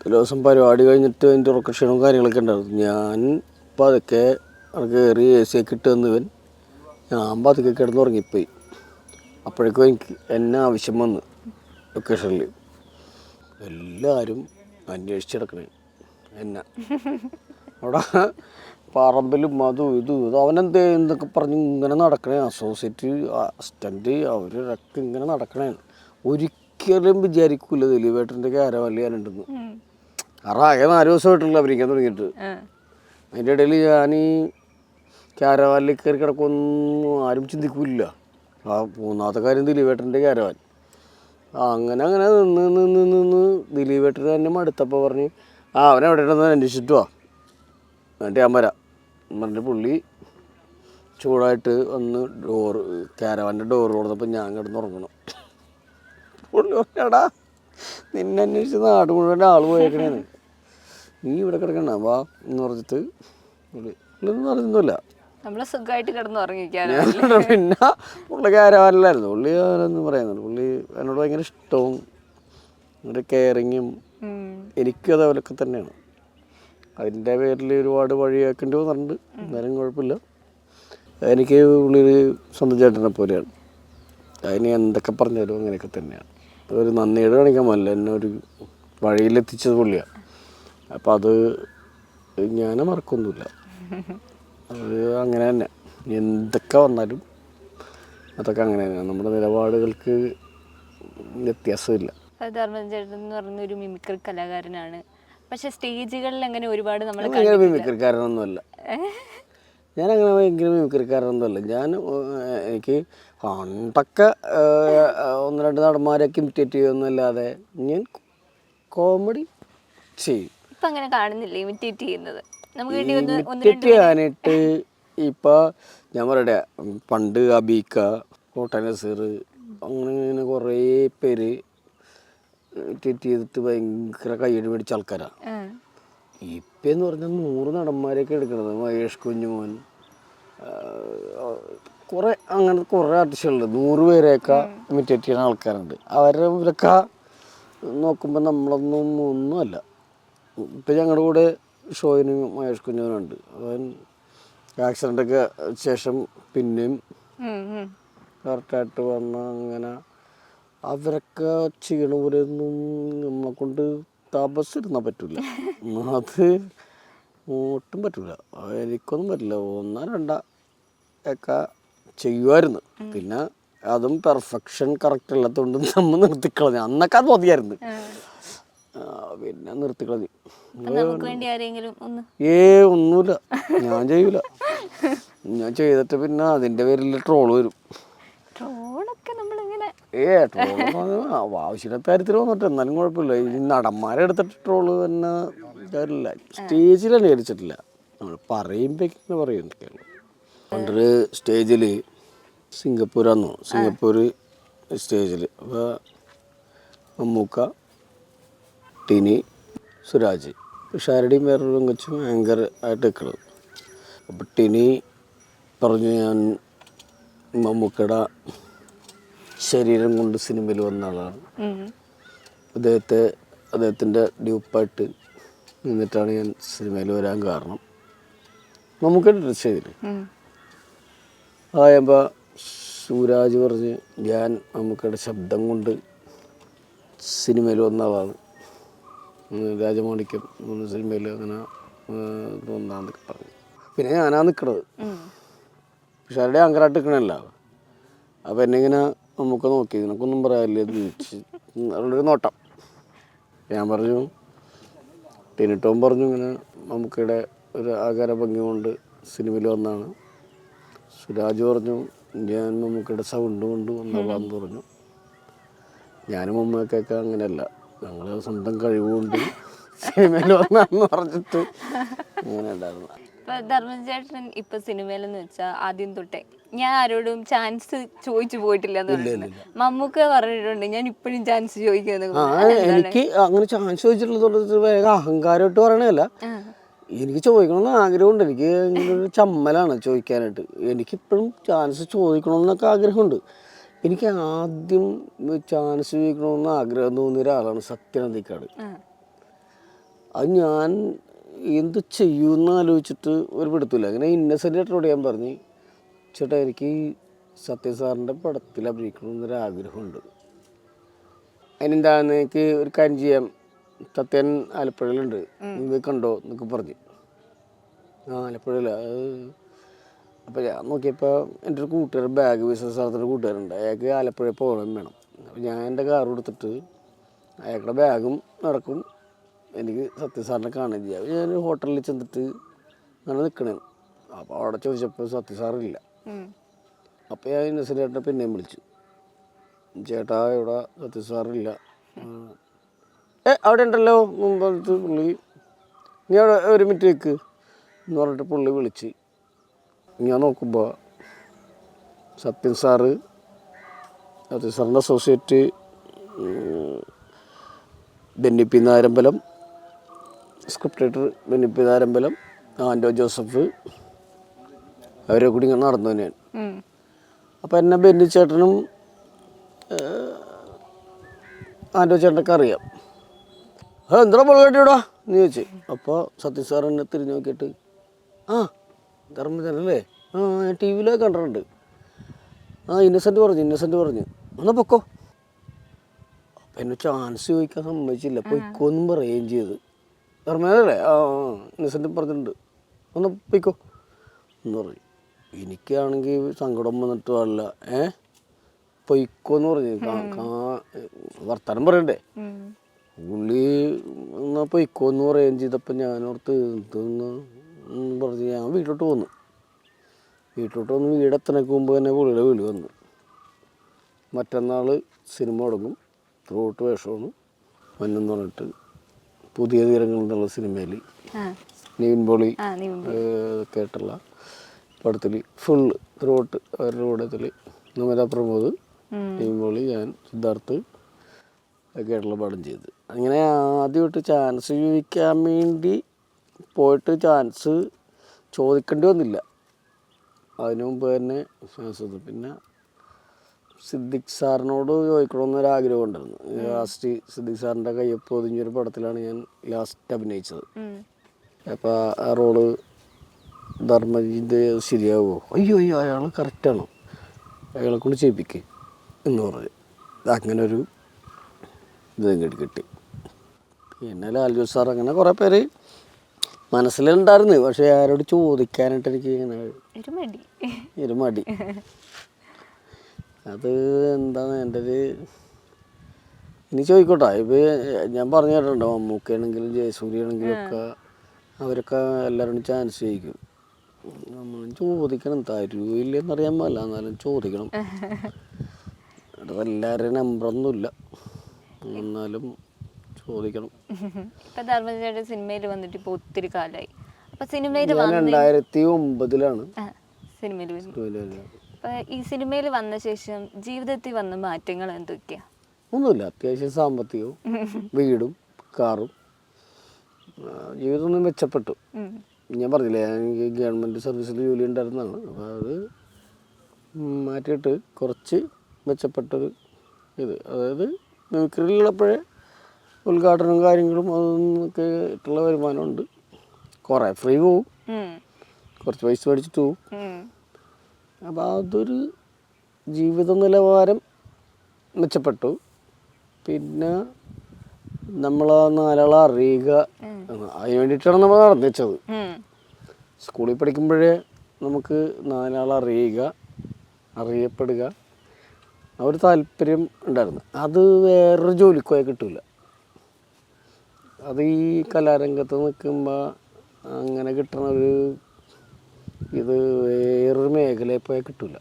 ഒരു ദിവസം പരിപാടി കഴിഞ്ഞിട്ട് അതിന്റെ ഉറക്കക്ഷണവും കാര്യങ്ങളൊക്കെ ഉണ്ടായിരുന്നു. ഞാൻ പതുക്കെ കയറി എ സി ഒക്കെ ഇട്ട് വന്ന് ഇവൻ ഞാൻ പതുക്കെ കിടന്ന് ഉറങ്ങിപ്പോയി. അപ്പോഴേക്കും എനിക്ക് എന്നെ ആവശ്യം വന്ന് ലൊക്കേഷനിൽ എല്ലാവരും അന്വേഷിച്ചെടുക്കണേ എന്നെ. അവിടെ പറമ്പിലും അതും ഇതും ഇത്. അവനെന്തേ എന്നൊക്കെ പറഞ്ഞ് ഇങ്ങനെ നടക്കണേ. അസോസിയേറ്റ് അസിസ്റ്റന്റ് അവരൊക്കെ ഇങ്ങനെ നടക്കണേ ഒരിക്കലും വിചാരിക്കൂല ദിലീപേട്ടന്റെ കാരവല്ലിയാനുണ്ടെന്ന്. കാരണം ആകെ നാല് ദിവസമായിട്ടുള്ള അഭിനയിക്കാൻ തുടങ്ങിയിട്ട്. അതിന്റെ ഇടയിൽ ഞാൻ ഈ കാരവാലിൽ കയറി കിടക്കൊന്നും ആരും ചിന്തിക്കില്ല. ആ മൂന്നാമത്തെ കാര്യം ദിലീപേട്ടന്റെ കാരവാൻ. അങ്ങനെ അങ്ങനെ നിന്ന് നിന്ന് നിന്ന് ദിലീപേട്ടൻ തന്നെ മടുത്തപ്പോൾ പറഞ്ഞ് ആ അവനെവിടെ ഉണ്ടെന്ന് അന്വേഷിച്ചിട്ട് വാ. എന്നിട്ട് ഞാൻ വരാം എന്നിട്ട് പുള്ളി ചൂടായിട്ട് ഒന്ന് ഡോറ് കാരവാന്റെ ഡോറ് തുറന്നപ്പോൾ ഞാൻ കിടന്ന് ഉറങ്ങണം. പുള്ളി പറഞ്ഞാടാ നിന്നെ അന്വേഷിച്ച് നാട് മുഴുവൻ ആൾ പോയേക്കണേന്ന്. നീ ഇവിടെ കിടക്കണ്ട വാ എന്ന് പറഞ്ഞിട്ട് പുള്ളി പുള്ളിയൊന്നും പറഞ്ഞൊന്നുമില്ല നമ്മളെ സുഖമായിട്ട് കിടന്ന് ഉറങ്ങിക്കാനോ. ഞാൻ പിന്നെ പുള്ളി കാരവാനല്ലായിരുന്നു പുള്ളി അവനൊന്നും പറയുന്നുണ്ട് പുള്ളി എന്നോട് ഭയങ്കര ഇഷ്ടവും ഒരു കെയറിങ്ങും എനിക്കും അതേപോലൊക്കെ തന്നെയാണ്. അതിന്റെ പേരിൽ ഒരുപാട് വഴിയാക്കേണ്ടി വന്നിട്ടുണ്ട്. എന്നാലും കുഴപ്പമില്ല. എനിക്ക് ഒരു സ്വന്തം ചേട്ടനെ പോലെയാണ്. അതിന് എന്തൊക്കെ പറഞ്ഞാലും അങ്ങനെയൊക്കെ തന്നെയാണ്. ഒരു നന്ദിയുടെ കാണിക്കാൻ പറ്റില്ല എന്നെ ഒരു വഴിയിലെത്തിച്ചത് പുള്ളിയാണ് അപ്പം അത് ഞാൻ മറക്കൊന്നുമില്ല. അത് അങ്ങനെ തന്നെ. എന്തൊക്കെ വന്നാലും അതൊക്കെ അങ്ങനെ തന്നെയാണ് നമ്മുടെ നിലപാടുകൾക്ക് വ്യത്യാസമില്ല. ധർമ്മചേട്ടൻ എന്ന് പറയുന്ന ഒരു മിമിക്രി കലാകാരനാണ്. പക്ഷെ സ്റ്റേജുകളിൽ അങ്ങനെ ഒരുപാട് നമ്മൾ ഭയങ്കര മിമിക്രിക്കാരനൊന്നുമല്ല. ഞാൻ അങ്ങനെ ഭയങ്കര മിമിക്രിക്കാരനൊന്നുമല്ല. ഞാൻ എനിക്ക് പണ്ടൊക്കെ ഒന്ന് രണ്ട് നടന്മാരൊക്കെ ഇമിറ്റേറ്റ് ചെയ്യുമെന്നല്ലാതെ ഞാൻ കോമഡി ചെയ്യും. ഇപ്പൊ അങ്ങനെ കാണുന്നില്ല ഇമിറ്റേറ്റ് ചെയ്യുന്നത്? ഇമിറ്റേറ്റ് ചെയ്യാനായിട്ട് ഇപ്പോൾ ഞാൻ പറയട്ടെ പണ്ട് അബീക്ക കോട്ടനസീർ അങ്ങനെ കുറേ പേര് ഇമിറ്റേറ്റ് ചെയ്തിട്ട് ഭയങ്കര കയ്യടി മേടിച്ച ആൾക്കാരാണ്. ഇപ്പം എന്ന് പറഞ്ഞാൽ നൂറ് നടന്മാരെയൊക്കെ എടുക്കണത്. മഹേഷ് കുഞ്ഞുമോൻ കുറേ അങ്ങനെ കുറേ ആർട്ടിസ്റ്റുകളുണ്ട് നൂറ് പേരെയൊക്കെ ഇമിറ്റേറ്റ് ചെയ്യുന്ന ആൾക്കാരുണ്ട്. അവരെ ഇവരൊക്കെ നോക്കുമ്പോൾ നമ്മളൊന്നും ഒന്നുമല്ല ഇപ്പം ഞങ്ങളുടെ കൂടെ ഷോയിന് മഹേഷ് കുഞ്ഞുമോനുണ്ട് അവൻ ആക്സിഡന്റൊക്കെ ശേഷം പിന്നെയും. കറക്റ്റായിട്ട് വന്ന അങ്ങനെ അവരൊക്കെ ചെയ്യണവരൊന്നും നമ്മളെ കൊണ്ട് തപസ്സിരുന്നാൽ പറ്റില്ല <laughs> അത് ഒട്ടും പറ്റില്ല എനിക്കൊന്നും പറ്റില്ല. ഒന്നാ രണ്ട ഒക്കെ ചെയ്യുമായിരുന്നു പിന്നെ അതും പെർഫെക്ഷൻ കറക്റ്റ് അല്ലാത്തതുകൊണ്ട് നമ്മൾ നിർത്തിക്കളഞ്ഞു. അന്നൊക്കെ അത് മതിയായിരുന്നു. പിന്നെ നിർത്തിക്കളഞ്ഞു. ഏ ഒന്നുമില്ല. ഞാൻ ചെയ്യൂല. <laughs> ഞാൻ ചെയ്തിട്ട് പിന്നെ അതിന്റെ പേരിൽ ട്രോൾ വരും. ട്രോളൊക്കെ നമ്മളിങ്ങനെ ഏ ട്രോൾ ആവശ്യമില്ലാത്ത കാര്യത്തിൽ വന്നിട്ട് എന്നാലും കുഴപ്പമില്ല. ഈ നടന്മാരെ എടുത്തിട്ട് ട്രോൾ തന്നെ കാര്യമില്ല. സ്റ്റേജിൽ അനുകരിച്ചിട്ടില്ല നമ്മൾ പറയുമ്പോഴേക്കും പറയും എന്തൊക്കെയാണ് പണ്ടൊരു സ്റ്റേജിൽ സിംഗപ്പൂരാന്നു സിംഗപ്പൂർ സ്റ്റേജിൽ അപ്പോൾ മമ്മൂക്ക ടിനി സുരാജ് ഷാരടിയും വേറൊരു പെങ്കൊച്ചും ആങ്കർ ആയിട്ട് നിൽക്കുന്നത് അപ്പോൾ ടിനി പറഞ്ഞു ഞാൻ മമ്മൂക്കയുടെ ശരീരം കൊണ്ട് സിനിമയിൽ വന്ന ആളാണ്. അദ്ദേഹത്തെ അദ്ദേഹത്തിന്റെ ഡ്യൂപ്പായിട്ട് നിന്നിട്ടാണ് ഞാൻ സിനിമയിൽ വരാൻ കാരണം. നമുക്ക് ഡ്രസ് ചെയ്തില്ലേ. ആയപ്പോൾ സൂരാജ് പറഞ്ഞ് ഞാൻ മമ്മൂക്കയുടെ ശബ്ദം കൊണ്ട് സിനിമയിൽ വന്ന ആളാണ്. രാജമാണിക്കം രാജമാണിക്യം സിനിമയിൽ അങ്ങനെ തോന്നാന്നൊക്കെ പറഞ്ഞു. പിന്നെ ഞാനാ നിൽക്കണത്. പക്ഷെ അവരുടെ അങ്കറായിട്ട് നിൽക്കണല്ല അപ്പം എന്നെ ഇങ്ങനെ നമുക്ക് നോക്കി ഇതിനൊക്കൊന്നും പറയാനില്ല ചോദിച്ച്. നോട്ടം. ഞാൻ പറഞ്ഞു ടിനിട്ടോം പറഞ്ഞു ഇങ്ങനെ നമുക്കിടെ ഒരു ആകാര ഭംഗി കൊണ്ട് സിനിമയിൽ വന്നാണ്. സുരാജ് പറഞ്ഞു ഞാൻ നമുക്കിടെ സൗണ്ട് കൊണ്ട് വന്നതാന്ന് പറഞ്ഞു. ഞാനും മമ്മയൊക്കെ അങ്ങനെയല്ല. ഞങ്ങൾ സ്വന്തം കഴിവുകൊണ്ട് സിനിമയിൽ വന്നാന്ന് പറഞ്ഞിട്ട് അങ്ങനെ ഉണ്ടായിരുന്നു. ഇപ്പൊ ധർമ്മചേട്ടൻ ഇപ്പൊ സിനിമയിലെന്ന് വെച്ചാൽ ആദ്യം തൊട്ടേ ഞാൻ ആരോടും ചാൻസ് ചോദിച്ചു പോയിട്ടില്ല മമ്മൂക്ക പറഞ്ഞിട്ടുണ്ട് ഞാൻ ഇപ്പോഴും ചാൻസ് ചോദിക്കുന്നത് ആ എനിക്ക് അങ്ങനെ ചാൻസ് ചോദിച്ചിട്ടുള്ളത് അഹങ്കാരമായിട്ട് പറയണല്ല എനിക്ക് ചോദിക്കണമെന്ന് ആഗ്രഹമുണ്ട്. എനിക്ക് ഒരു ചമ്മലാണ് ചോദിക്കാനായിട്ട്. എനിക്ക് എനിക്കിപ്പോഴും ചാൻസ് ചോദിക്കണമെന്നൊക്കെ ആഗ്രഹമുണ്ട്. എനിക്ക് ആദ്യം ചാൻസ് ചോദിക്കണമെന്ന് ആഗ്രഹം തോന്നിയ ഒരാളാണ് സത്യനന്ദിക്കാട്. അത് ഞാൻ എന്ത് ചെയ്യുമെന്ന് ആലോചിച്ചിട്ട് ഒരു പിടുത്തില്ല അങ്ങനെ ഇന്നസെന്റ് ആയിട്ടോട് ഞാൻ പറഞ്ഞു ചേട്ടാ എനിക്ക് സത്യസാറിന്റെ സത്യ സാറിന്റെ പടത്തിൽ അഭിനയിക്കണമെന്നൊരു ആഗ്രഹമുണ്ട്. അതിനെന്താന്ന് എനിക്ക് ഒരു കാര്യം ചെയ്യാം. സത്യൻ ആലപ്പുഴയിലുണ്ട്. ഇത് കണ്ടോ? എന്നൊക്കെ പറഞ്ഞു. ആ അത് അപ്പോൾ ഞാൻ നോക്കിയപ്പോൾ എന്റെ ഒരു കൂട്ടുകാരൻ ബാഗ് ബിസിനസ് നടത്തുന്ന കൂട്ടുകാരുണ്ട് അയാൾക്ക് ആലപ്പുഴയിൽ പോകണം വേണം. അപ്പോൾ ഞാൻ എന്റെ കാർ കൊടുത്തിട്ട് അയാളുടെ ബാഗും നടക്കും. എനിക്ക് സത്യസാറിനെ കാണുകയും ചെയ്യാം ഞാൻ ഹോട്ടലിൽ ചെന്നിട്ട് അങ്ങനെ നിൽക്കണേ അപ്പോൾ അവിടെ ചോദിച്ചപ്പോൾ സത്യസാറില്ല. അപ്പോൾ ഞാൻ ഇന്നസെന്റ് ചേട്ടനെ പിന്നെയും വിളിച്ചു. ചേട്ടാ ഇവിടെ സത്യസാറില്ല ഏ അവിടെ ഉണ്ടല്ലോ. മുമ്പത്ത് പുള്ളി. നീ അവിടെ ഒരു മിനിറ്റ് വെക്ക് എന്ന് പറഞ്ഞിട്ട് പുള്ളി വിളിച്ച്. ഞാൻ നോക്കുമ്പോൾ സത്യൻ സാറ് സത്യൻ സാറിന്റെ associate Benny P Nayarambalam script writer Benny P Nayarambalam ആൻഡോ ജോസഫ്. അവരെ കൂടി ഇങ്ങനെ നടന്നു തന്നെയാണ്. അപ്പോൾ എന്നെ ബെന്നി ചേട്ടനും ആൻഡോ ചേട്ടനൊക്കെ അറിയാം. ആ എന്താ പൊളകട്ടിയോടാ എന്ന് ചോദിച്ചു. അപ്പോൾ സത്യ സാർ എന്നെ തിരിഞ്ഞു നോക്കിയിട്ട് ആ ധർമ്മജനല്ലേ? ആ ഞാൻ ടി വിയിലൊക്കെ കണ്ടിട്ടുണ്ട്. ആ ഇന്നസെന്റ് പറഞ്ഞു ഇന്നസെന്റ് പറഞ്ഞു. എന്നാൽ പൊക്കോ. അപ്പം എന്നെ ചാൻസ് ചോദിക്കാൻ സമ്മതിച്ചില്ല. പൊയ്ക്കോന്നും പറയുകയും ചെയ്ത്. ധർമ്മജനല്ലേ ആ ഇന്നസെന്റ് പറഞ്ഞിട്ടുണ്ട് ഒന്ന് പൊയ്ക്കോ. എന്ന് പറഞ്ഞു എനിക്കാണെങ്കിൽ സങ്കടം വന്നിട്ട് പാടില്ല. ഏ? പൊയ്ക്കോന്ന് പറഞ്ഞു. വർത്തമാനം പറയണ്ടേ? ഉള്ളി പുള്ളി എന്നാ പൊയ്ക്കോന്ന് പറയുകയും ചെയ്തപ്പോൾ ഞാനോർത്ത് എന്തെന്ന്? പറഞ്ഞ് ഞാൻ വീട്ടിലോട്ട് പോന്നു. വീട്ടിലോട്ട് വന്ന് വീടെത്തണക്ക് മുമ്പ് തന്നെ പുള്ളിയുടെ വീട് വന്നു. മറ്റന്നാൾ സിനിമ തുടങ്ങും. ത്രൂട്ട് വേഷമാണ്. മഞ്ഞെന്ന് പറഞ്ഞിട്ട് പുതിയ തീരങ്ങൾ എന്നുള്ള സിനിമയിൽ നീവിൻ പോളി കേട്ടുള്ള പടത്തിൽ ഫുൾ ത്രൂട്ട് അവരുടെ കൂടത്തിൽ നമിത പ്രമോദ് നീവിൻ പൊളി ഞാൻ സിദ്ധാർത്ഥ് കേട്ടുള്ള പടം ചെയ്ത്. അങ്ങനെ ആദ്യമായിട്ട് ചാൻസ് ചോദിക്കാൻ വേണ്ടി പോയിട്ട് ചാൻസ് ചോദിക്കേണ്ടി വന്നില്ല. അതിനു മുമ്പ് തന്നെ chance പിന്നെ സിദ്ദിഖ് സാറിനോട് ചോദിക്കണമെന്നൊരു ആഗ്രഹം ഉണ്ടായിരുന്നു. ലാസ്റ്റ് സിദ്ദിഖ് സാറിന്റെ കയ്യൊപ്പ് ഒതുങ്ങിയൊരു പടത്തിലാണ് ഞാൻ ലാസ്റ്റ് അഭിനയിച്ചത്. അപ്പൊ അപ്പോൾ ആ റോൾ ധർമ്മജിന്റെ ശരിയാവുമോ? അയ്യോ അയ്യോ അയാൾ കറക്റ്റാണോ അയാളെ കൊണ്ട് ചെയ്യിപ്പിക്ക് എന്ന് പറഞ്ഞു. അങ്ങനെ ഒരു ഇത് ഇങ്ങോട്ട് കിട്ടി. പിന്നെ ലാൽജോ സാർ അങ്ങനെ കുറേ പേര് മനസ്സിലുണ്ടായിരുന്നു. പക്ഷേ ആരോട് ചോദിക്കാനായിട്ട് എനിക്ക് ഇങ്ങനെ ഒരു ഒരു മടി. <laughs> അത് എന്താണ് എന്റെ ഒരു ഇനി ചോദിക്കോട്ടെ. ഇത് ഞാൻ പറഞ്ഞു കേട്ടിട്ടുണ്ട് മമ്മൂക്കയാണെങ്കിലും ജയസൂര്യയാണെങ്കിലും ഒക്കെ അവരൊക്കെ എല്ലാവരും ചാൻസ് ചോദിക്കും നമ്മൾ ചോദിക്കണം തരൂല്ലെന്നറിയാൻ പാടില്ല എന്നാലും ചോദിക്കണം. ഇവിടെ എല്ലാവരുടെയും നമ്പറൊന്നുമില്ല എന്നാലും ചോദിക്കണം. ഇപ്പൊ ധർമ്മജയുടെ സിനിമയിൽ വന്നിട്ട് ഇപ്പൊ ഒത്തിരി കാലമായി അപ്പൊ സിനിമയിൽ രണ്ടായിരത്തി ഒമ്പതിലാണ്. സിനിമയിൽ വരുന്നത് ജോലിയിൽ അപ്പൊ ഈ സിനിമയിൽ വന്ന ശേഷം ജീവിതത്തിൽ വന്ന മാറ്റങ്ങൾ എന്തൊക്കെയാ? ഒന്നുമില്ല. അത്യാവശ്യം സാമ്പത്തികവും <laughs> വീടും കാറും ജീവിതം ജീവിതമൊന്നും മെച്ചപ്പെട്ടു. ഞാൻ പറഞ്ഞില്ലേ എനിക്ക് ഗവൺമെന്റ് സർവീസിൽ ജോലി ഉണ്ടായിരുന്നതാണ്. അപ്പോൾ അത് മാറ്റിയിട്ട് കുറച്ച് മെച്ചപ്പെട്ടൊരു ഇത്. അതായത് മിമിക്രിയിലുള്ളപ്പോഴേ ഉദ്ഘാടനവും കാര്യങ്ങളും അതൊക്കെ ആയിട്ടുള്ള വരുമാനമുണ്ട്. കുറേ ഫ്രീ പോവും. കുറച്ച് പൈസ മേടിച്ചിട്ട് പോവും. അപ്പോൾ അതൊരു ജീവിത നിലവാരം മെച്ചപ്പെട്ടു. പിന്നെ നമ്മൾ ആ നാലാളെ അറിയുക അതിന് വേണ്ടിയിട്ടാണ് നമ്മൾ നടന്നു വെച്ചത് സ്കൂളിൽ പഠിക്കുമ്പോഴേ നമുക്ക് നാലാളെ അറിയുക അറിയപ്പെടുക. ആ ഒരു താല്പര്യം ഉണ്ടായിരുന്നു. അത് വേറൊരു ജോലിക്കോയെ കിട്ടില്ല അത് ഈ കലാരംഗത്ത് നിൽക്കുമ്പോൾ അങ്ങനെ കിട്ടണ ഒരു ഇത് വേറൊരു മേഖലയിൽ പോയാൽ കിട്ടില്ല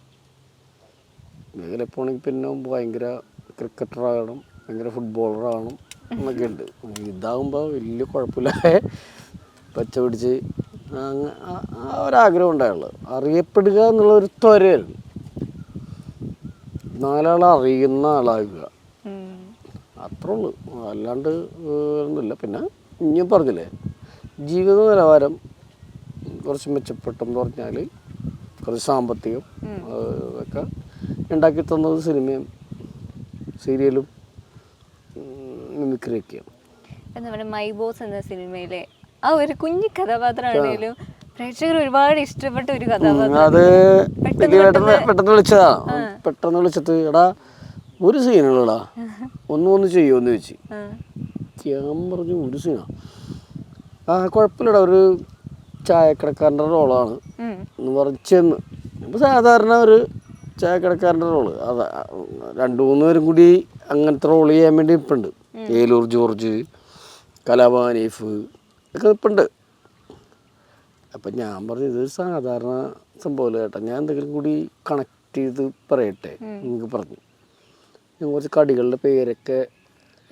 മേഖലയിൽ പോകണമെങ്കിൽ പിന്നെ ഭയങ്കര ക്രിക്കറ്ററാകണം ഭയങ്കര ഫുട്ബോളറാകണം എന്നൊക്കെ ഉണ്ട്. ഇതാകുമ്പോൾ വലിയ കുഴപ്പമില്ലാതെ പച്ച പിടിച്ച് ആ- ഒരാഗ്രഹം ഉണ്ടായുള്ളൂ. അറിയപ്പെടുക എന്നുള്ള ഒരു ത്വരയായിരുന്നു നാലാളെ അറിയുന്ന ആളാകുക. അത്ര ഉള്ളൂ. അല്ലാണ്ട് ഒന്നുമില്ല. പിന്നെ ഇനിയും പറഞ്ഞില്ലേ? ജീവിത നിലവാരം കുറച്ച് മെച്ചപ്പെട്ടെന്ന് പറഞ്ഞാൽ കുറച്ച് സാമ്പത്തികം ഒക്കെ ഉണ്ടാക്കി തന്നത് സിനിമയും സീരിയലും മിമിക്രിയൊക്കെയാണ്. നമ്മുടെ മൈ ബോസ് എന്ന സിനിമയിലെ ആ ഒരു കുഞ്ഞു കഥാപാത്രമാണെങ്കിലും പ്രേക്ഷകർ ഒരുപാട് ഇഷ്ടപ്പെട്ട ഒരു കഥാപാത്രം. അത് പെട്ടെന്ന് വിളിച്ചതാ. പെട്ടെന്ന് വിളിച്ചിട്ട് എടാ ഒരു സീനുള്ളടാ ഒന്നും <laughs> ഒന്ന് ചെയ്യുമെന്ന് ചോദിച്ചു. ഞാൻ പറഞ്ഞു ഒരു സീനാ. ആ കുഴപ്പമില്ലടാ ഒരു ചായക്കടക്കാരന്റെ റോളാണ്. എന്ന് പറഞ്ഞ് ചെന്ന്. ഇപ്പം സാധാരണ ഒരു ചായക്കടക്കാരന്റെ റോൾ. അതാ രണ്ടു മൂന്ന് പേരും കൂടി അങ്ങനത്തെ റോൾ ചെയ്യാൻ വേണ്ടി ഇപ്പുണ്ട്. ഏലൂർ ജോർജ് കലാഭവൻ ഒക്കെ ഒക്കെ ഇപ്പുണ്ട്. അപ്പം ഞാൻ പറഞ്ഞു ഇതൊരു സാധാരണ സംഭവമല്ല കേട്ടോ. ഞാൻ എന്തെങ്കിലും കൂടി കണക്ട് ചെയ്ത് പറയട്ടെ? നിങ്ങൾക്ക് പറഞ്ഞു. ഞാൻ കുറച്ച് കടികളുടെ പേരൊക്കെ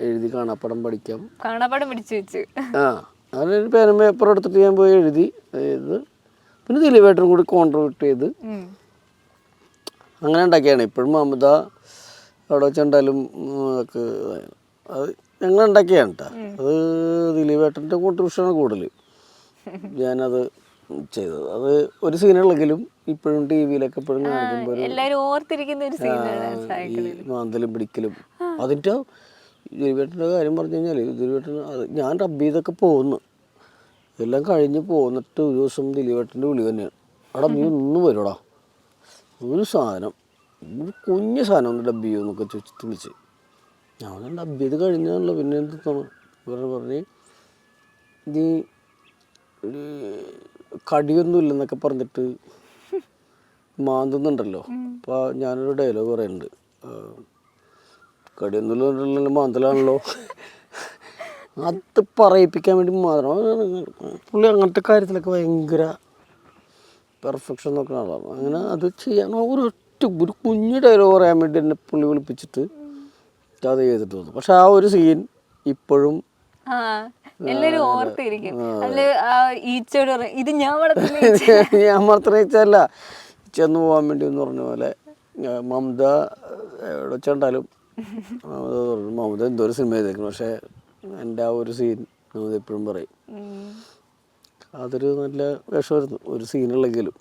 എഴുതി കാണാപ്പടം പഠിക്കാം. കാണാപ്പടം പിടിച്ചു വെച്ച്. ആ. അതിനൊരു പേനും പേപ്പർ എടുത്തിട്ട് ഞാൻ പോയി എഴുതി ഇത് പിന്നെ ദിലീപേട്ടനും കൂടി കോൺട്രിബ്യൂട്ട് ചെയ്ത്. അങ്ങനെ ഉണ്ടാക്കിയാണ്. ഇപ്പോഴും മമത അവിടെ വെച്ചുണ്ടാലും ഒക്കെ ഇതായിരുന്നു. അത് ഞങ്ങൾ ഉണ്ടാക്കിയാണ് കേട്ടോ അത് ദിലീപേട്ടന്റെ കോൺട്രിബ്യൂഷനാണ് കൂടുതൽ <laughs> ഞാനത് ചെയ്തത്. അത് ഒരു സീനുള്ളെങ്കിലും ഇപ്പോഴും ടി വിയിലൊക്കെ എപ്പോഴും കാണിക്കുമ്പോൾ ഈ മാന്തലും പിടിക്കലും. അതിന്റെ ദിലീപേട്ടന്റെ കാര്യം പറഞ്ഞു കഴിഞ്ഞാൽ ദിലീപേട്ടൻ അത് ഞാൻ റബ്ബ് ചെയ്തൊക്കെ പോകുന്നു ഇതെല്ലാം കഴിഞ്ഞ് പോന്നിട്ട് ഒരു ദിവസം ദിലീപേട്ടന്റെ വിളി തന്നെയാണ്. അവിടെ നീ ഒന്ന് വരുടാ ഒരു സാധനം ഒരു കുഞ്ഞ് സാധനം ഒന്ന് ഡബ് ചെയ്യുമോ എന്നൊക്കെ ചോദിച്ചിട്ട് വിളിച്ച് ഞാൻ ഡബ് ചെയ്ത് കഴിഞ്ഞാണല്ലോ പിന്നെ എന്താണ് തോന്നുന്നു പറഞ്ഞ് നീ ഒരു കടിയൊന്നും ഇല്ലെന്നൊക്കെ പറഞ്ഞിട്ട് മാന്തുന്നുണ്ടല്ലോ? അപ്പോൾ ഞാനൊരു ഡയലോഗ് പറയുന്നുണ്ട്. ആ, കടിയൊന്നുമില്ലല്ലോ മാന്തലാണല്ലോ അത് പറയിപ്പിക്കാൻ വേണ്ടി മാത്രം. പുള്ളി അങ്ങനത്തെ കാര്യത്തിലൊക്കെ ഭയങ്കര പെർഫെക്ഷൻ നോക്കുന്ന ആളാണ്. അങ്ങനെ അത് ചെയ്യാൻ ഒരു ഒറ്റ ഒരു കുഞ്ഞു ഡയലോഗ് പറയാൻ വേണ്ടി എന്നെ പുള്ളി വിളിപ്പിച്ചിട്ട് അത് ചെയ്തിട്ട് വന്നു. പക്ഷെ ആ ഒരു സീൻ ഇപ്പോഴും ആ എല്ലാരും ഓർത്തിരിക്കും. അതിൽ ആ ഈച്ചയോട് പറയും ഇത് ഞാൻ വളർത്തുന്ന <laughs> ഈച്ച." ഞാൻ മാത്രം ഈച്ചല്ല ചെന്ന് പോകാൻ വേണ്ടി എന്ന് പറഞ്ഞ പോലെ മമത എവിടെ വെച്ചുണ്ടാലും മമത പറഞ്ഞു മമത എന്തോ ഒരു സിനിമ ചെയ്തേക്കും പക്ഷേ എന്റെ ആ ഒരു സീൻ മമത എപ്പോഴും പറയും. അതൊരു നല്ല വിഷമായിരുന്നു. ഒരു സീനുള്ളെങ്കിലും